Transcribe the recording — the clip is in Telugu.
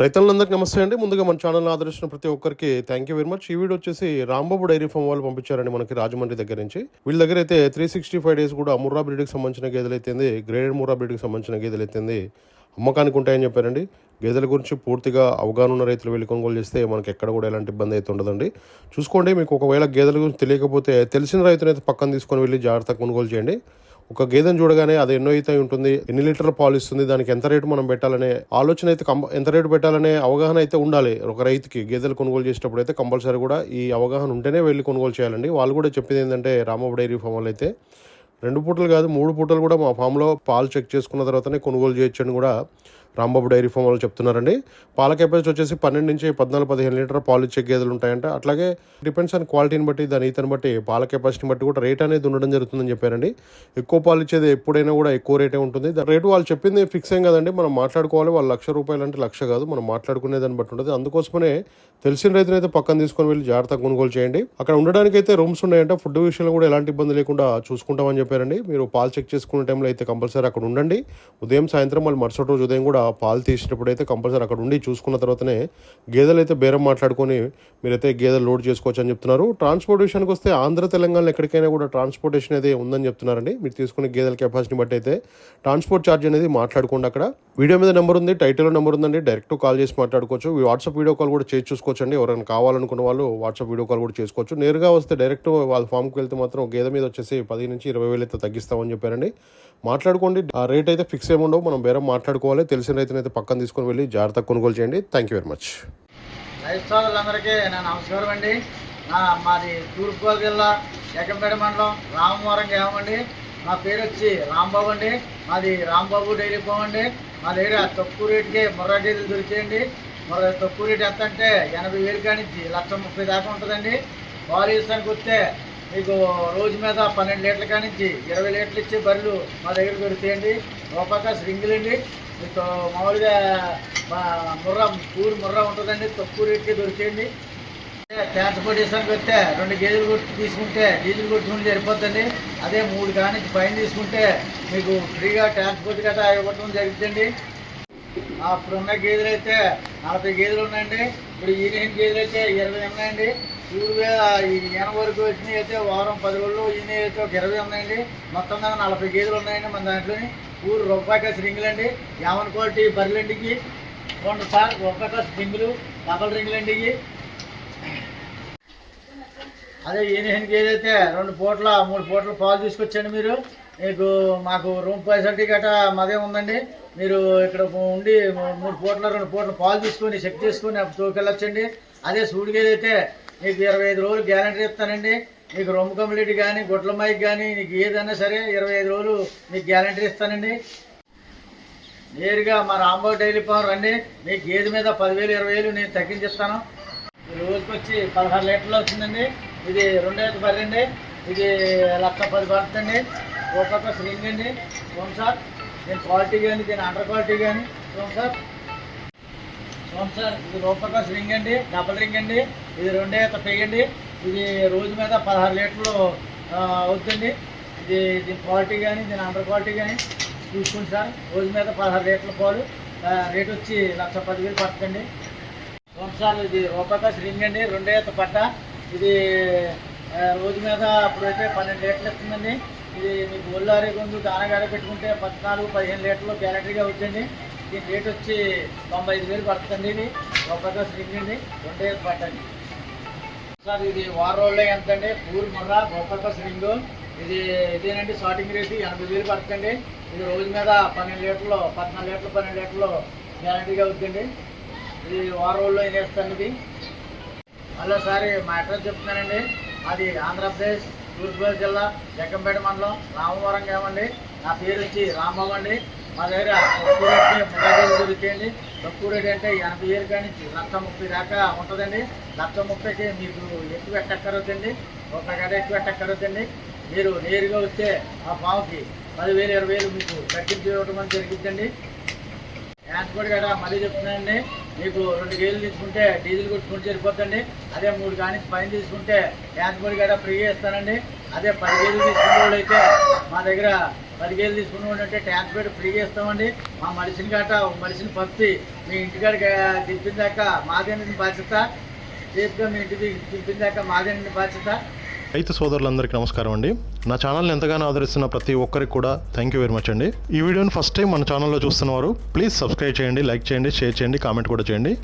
రైతులందరికీ నమస్తే అండి. ముందుగా మన ఛానల్ ఆదరించిన ప్రతి ఒక్కరికి థ్యాంక్ యూ వెరీ మచ్ ఈ వీడియో వచ్చేసి రాంబాబు డైరీ ఫామ్ వాళ్ళు పంపించారండి మనకి రాజమండ్రి దగ్గర నుంచి. వీళ్ళ దగ్గర అయితే త్రీ సిక్స్టీ ఫైవ్ డేస్ కూడా ముర్రా బ్రీడ్కి సంబంధించిన గేదెలు అయితేంది గ్రేడెడ్ ముర్రా బ్రీడ్కి సంబంధించిన గేదెలు అయితేంది అమ్మకానికి ఉంటాయని చెప్పారండి. గేదెల గురించి పూర్తిగా అవగాహన ఉన్న రైతులు వెళ్ళి కొనుగోలు చేస్తే మనకి ఎక్కడ కూడా ఎలాంటి ఇబ్బంది అయితే ఉండదండి. చూసుకోండి మీకు ఒకవేళ గేదెల గురించి తెలియకపోతే తెలిసిన రైతునైతే పక్కన తీసుకొని వెళ్ళి జాగ్రత్తగా కొనుగోలు చేయండి. ఒక గేదెను చూడగానే అది ఎన్నో ఈత ఉంటుంది ఎన్ని లీటర్ల పాలు ఇస్తుంది దానికి ఎంత రేటు మనం పెట్టాలనే ఆలోచన అయితే కంప ఎంత రేటు పెట్టాలనే అవగాహన అయితే ఉండాలి ఒక రైతుకి. గేదెలు కొనుగోలు చేసేటప్పుడు అయితే కంపల్సరీ కూడా ఈ అవగాహన ఉంటేనే వెళ్ళి కొనుగోలు చేయాలండి. వాళ్ళు కూడా చెప్పేది ఏంటంటే రామబాబు డైరీ ఫామ్ వాళ్ళు అయితే రెండు పూటలు కాదు మూడు పూటలు కూడా మా ఫామ్లో పాలు చెక్ చేసుకున్న తర్వాతనే కొనుగోలు చేయొచ్చని కూడా రాంబాబు డైరీ ఫామ్ వాళ్ళు చెప్తున్నారండి. పాల కెపాసిటీ వచ్చేసి పన్నెండు నుంచి పద్నాలుగు పదిహేను లీటర్ పాలు ఇచ్చే గేదెలు ఉంటాయంట. అట్లాగే డిపెండ్స్ ఆన్ క్వాలిటీని బట్టి దాని ఈతను బట్టి పాల కెపాసిటీని బట్టి కూడా రేట్ అనేది ఉండడం జరుగుతుందని చెప్పారండి. ఎక్కువ పాలు ఇచ్చేది ఎప్పుడైనా కూడా ఎక్కువ రేటే ఉంటుంది. దాని రేటు వాళ్ళు చెప్పింది ఫిక్స్ ఏం కదండి. మనం మాట్లాడుకోవాలి. వాళ్ళు లక్ష రూపాయలు అంటే లక్ష కాదు. మనం మాట్లాడుకునే దాన్ని బట్టి ఉంటుంది. అందుకోసమనే తెలిసిన రైతునైతే పక్కన తీసుకొని వెళ్ళి జాగ్రత్తగా కొనుగోలు చేయండి. అక్కడ ఉండడానికి అయితే రూమ్స్ ఉన్నాయంట. ఫుడ్ విషయంలో కూడా ఎలాంటి ఇబ్బంది లేకుండా చూసుకుంటామని చెప్పారండి. మీరు పాలు చెక్ చేసుకునే టైంలో అయితే కంపల్సరీ అక్కడ ఉండండి. ఉదయం సాయంత్రం మళ్ళీ మరుసటి రోజు ఉదయం కూడా పాలు తీసినప్పుడు అయితే కంపల్సరీ అక్కడ ఉండి చూసుకున్న తర్వాతనే గేదెలు అయితే బేరం మాట్లాడుకొని మీరైతే గేదెలు లోడ్ చేసుకోవచ్చు అని చెప్తున్నారు. ట్రాన్స్పోర్టేషన్కి వస్తే ఆంధ్ర తెలంగాణలో ఎక్కడికైనా కూడా ట్రాన్స్పోర్టేషన్ అయితే ఉందని చెప్తున్నారండి. మీరు తీసుకునే గేదెల కెపాసిటీ బట్టి అయితే ట్రాన్స్పోర్ట్ ఛార్జ్ అనేది మాట్లాడుకోండి అక్కడ. వీడియో మీద నెంబర్ ఉంది టైటిల్లో నెంబర్ ఉందండి డైరెక్ట్ కాల్ చేసి మాట్లాడుకోవచ్చు. వాట్సాప్ వీడియో కాల్ కూడా చేసి చూసుకోవచ్చు అండి ఎవరైనా కావాలనుకున్న వాళ్ళు వాట్సాప్ వీడియో కాల్ కూడా చేసుకోవచ్చు. నేరుగా వస్తే డైరెక్ట్ వాళ్ళ ఫామ్కి వెళ్తే మాత్రం గేదె మీద వచ్చేసి పది నుంచి ఇరవై వేలు అయితే తగ్గిస్తామని చెప్పారండి. మాట్లాడుకోండి. ఆ రేట్ అయితే ఫిక్స్ ఏమి ఉండవు. మనం బేరం మాట్లాడుకోవాలి. తెలిసిన రైతునైతే పక్కన తీసుకొని వెళ్ళి జాగ్రత్తగా కొనుగోలు చేయండి. థ్యాంక్ యూ వెరీ మచ్ రైతు సోదరులందరికీ నా నమస్కారం అండి. మాది తూర్పుగోదావరి జిల్లా ఎకంపేట మండలం రామవరం గ్రామం అండి నా పేరు వచ్చి రాంబాబు అండి. మాది రాంబాబు డైరీ ఫామ్ అండి. మా దగ్గర తక్కువ రేటుకే ముర్రా గేదెలు దొరికేయండి. మరి తక్కువ రేటు ఎంత అంటే ఎనభై వేలు కానించి లక్ష ముప్పై దాకా ఉంటుందండి. పాలు విషయానికి వస్తే మీకు రోజు మీద పన్నెండు లీటర్ల కానించి ఇరవై లీటర్లు ఇచ్చే బర్రెలు మా దగ్గర దొరుకుతాయండి. లోపాక రింగులు అండి మీకు మామూలుగా మా ముర్రా పూరి ముర్రా ఉంటుందండి తక్కువ రేట్కి దొరికేయండి. ట్రాన్స్పోర్టేషన్కి వస్తే రెండు గేజీలు కొట్టి తీసుకుంటే డీజిల్ కొట్టుకుంటే సరిపోతుంది అదే మూడు కానించి పైన తీసుకుంటే మీకు ఫ్రీగా ట్రాన్స్పోర్ట్ గట్రా ఇవ్వటం జరుగుతుందండి. అప్పుడున్న గేదెలు అయితే నలభై గేదెలు ఉన్నాయండి. ఇప్పుడు ఈయన గేదెలు అయితే ఇరవై ఉన్నాయండి. ఇప్పుడు ఈ ఈయన వరకు వచ్చినాయి అయితే వారం పది రోజులు ఈయన అయితే ఒక ఇరవై ఉన్నాయండి. మొత్తం దాకా నలభై గేదెలు ఉన్నాయండి మన దాంట్లోని. ఊరు రూపాయి రింగులు అండి యావన్ క్వాలిటీ బర్రెలండికి రెండు సార్ రూపాయి రింగులు డబల్ రింగులు అండి అదే ఈయనకి ఏదైతే రెండు పూట్ల మూడు పూట్ల పాలు తీసుకొచ్చండి మీరు. మీకు మాకు రూమ్ ఫెసిలిటీ గట్రా మాదే ఉందండి. మీరు ఇక్కడ ఉండి మూడు పూట్ల రెండు పూట్ల పాలు తీసుకొని చెక్ చేసుకొని అప్పుడు తోకెళ్ళొచ్చండి. అదే సూడికి ఏదైతే మీకు ఇరవై ఐదు రోజులు గ్యారంటీ ఇస్తానండి. మీకు రొమ్ము కంప్లీట్ కానీ గుడ్ల మైక్ కానీ నీకు ఏదైనా సరే ఇరవై ఐదు రోజులు మీకు గ్యారంటీ ఇస్తానండి. నేరుగా మా రాంబాబు డైలీ ఫార్మ్ రండి. మీకు గేదె మీద పదివేలు ఇరవై వేలు నేను తగ్గించిస్తాను రోజుకి వచ్చి పదహారు లీటర్లు వచ్చిందండి ఇది రెండు వేల బర్రె అండి ఇది లక్ష పది పడుతుంది ఒక్కొక్క స్లింగ్ అండి. చూడండి సార్ దీని క్వాలిటీ కానీ దీని అండర్ క్వాలిటీ కానీ చూడండి సార్. చూడండి సార్ ఇది ఒక్కొక్క స్లింగ్ అండి. డబల్ రింగ్ అండి. ఇది రెండే పెయ్యండి ఇది రోజు మీద పదహారు లీటర్లు అవుతుంది ఇది దీని క్వాలిటీ కానీ దీని అండర్ క్వాలిటీ కానీ చూసుకోండి సార్. రోజు మీద పదహారు లీటర్ల పాలు. రేట్ వచ్చి లక్ష పదివేలు పడుతుంది సంవత్సరాలు ఇది ఒక్కొక్క రింగ్ అండి. రెండే ఈత పట్ట. ఇది రోజు మీద అప్పుడైతే పన్నెండు లీటర్లు ఇస్తుందండి ఇది మీకు ఒళ్ళారి గొంతు దానగాడ పెట్టుకుంటే పద్నాలుగు పదిహేను లీటర్లు గ్యారెంటీగా అవుతుంది దీని రేట్ వచ్చి తొంభై ఐదు వేలు పడుతుంది ఇది. ఒక్కగా రింగ్ అండి వేలు పట్టండి సార్ ఇది వారం రోజుల్లో ఎంత అండి పూర్ మొర్ర రూపాయక రింగ్ ఇది ఇదేనండి స్టార్టింగ్ రేట్ ఎనభై వేలు పడుతుంది ఇది రోజు మీద పన్నెండు లీటర్లు పద్నాలుగు లీటర్లు పన్నెండు లీటర్లు గ్యారంటీగా అవుతుంది ఇది వారం రోజుల్లో వేస్తాను ఇది మళ్ళీసారి మా అడ్రస్ చెప్తున్నానండి. అది ఆంధ్రప్రదేశ్ తూర్పుగోదావరి జిల్లా జగ్గంపేట మండలం రామవరం గ్రామండి. నా పేరు వచ్చి రాంబాబు అండి. మా దగ్గర తక్కువ రేట్కి ముగ్గురు దొరికేయండి తక్కువ రేట్ అంటే ఎనభై వేలు కానీ లక్ష ముప్పై దాకా ఉంటుందండి. లక్ష ముప్పైకి మీకు ఎక్కువ ఎట్టక్కరవుతుంది ఒక గడ ఎక్కువ ఎట్టక్కరవుతుంది మీరు నేరుగా వస్తే ఆ పావుకి పదివేలు ఇరవై వేలు మీకు తగ్గించి ఇవ్వడం అని జరిగిద్దండి. ట్రాన్స్పోర్ట్ గట్రా మళ్ళీ చెప్తున్నానండి. మీకు రెండు గేలు తీసుకుంటే డీజిల్ కొట్టుకుంటే సరిపోతుంది అదే మూడు కానీ పైన తీసుకుంటే ట్రాన్స్పోర్ట్ గట్రా ఫ్రీగా ఇస్తానండి అదే పది గేలు తీసుకునే వాళ్ళు అయితే మా దగ్గర పది తీసుకున్న వాళ్ళు అంటే ట్రాన్స్పోర్ట్ ఫ్రీగా ఇస్తామండి మా మనిషిని గట్ట ఒక మనిషిని పంపి మీ ఇంటికాడ దింపిందాక మాదేనండి బాధ్యత. సేఫ్గా మీ ఇంటికి దింపిందాక మాదేనండి బాధ్యత. రైతు సోదరులందరికీ నమస్కారం అండి. నా ఛానల్ని ఎంతగానో ఆదరిస్తున్న ప్రతి ఒక్కరికి కూడా థ్యాంక్ యూ వెరీ మచ్ అండి. ఈ వీడియోని ఫస్ట్ టైం మన ఛానల్లో చూస్తున్నవారు ప్లీజ్ సబ్స్క్రైబ్ చేయండి లైక్ చేయండి షేర్ చేయండి కామెంట్ కూడా చేయండి.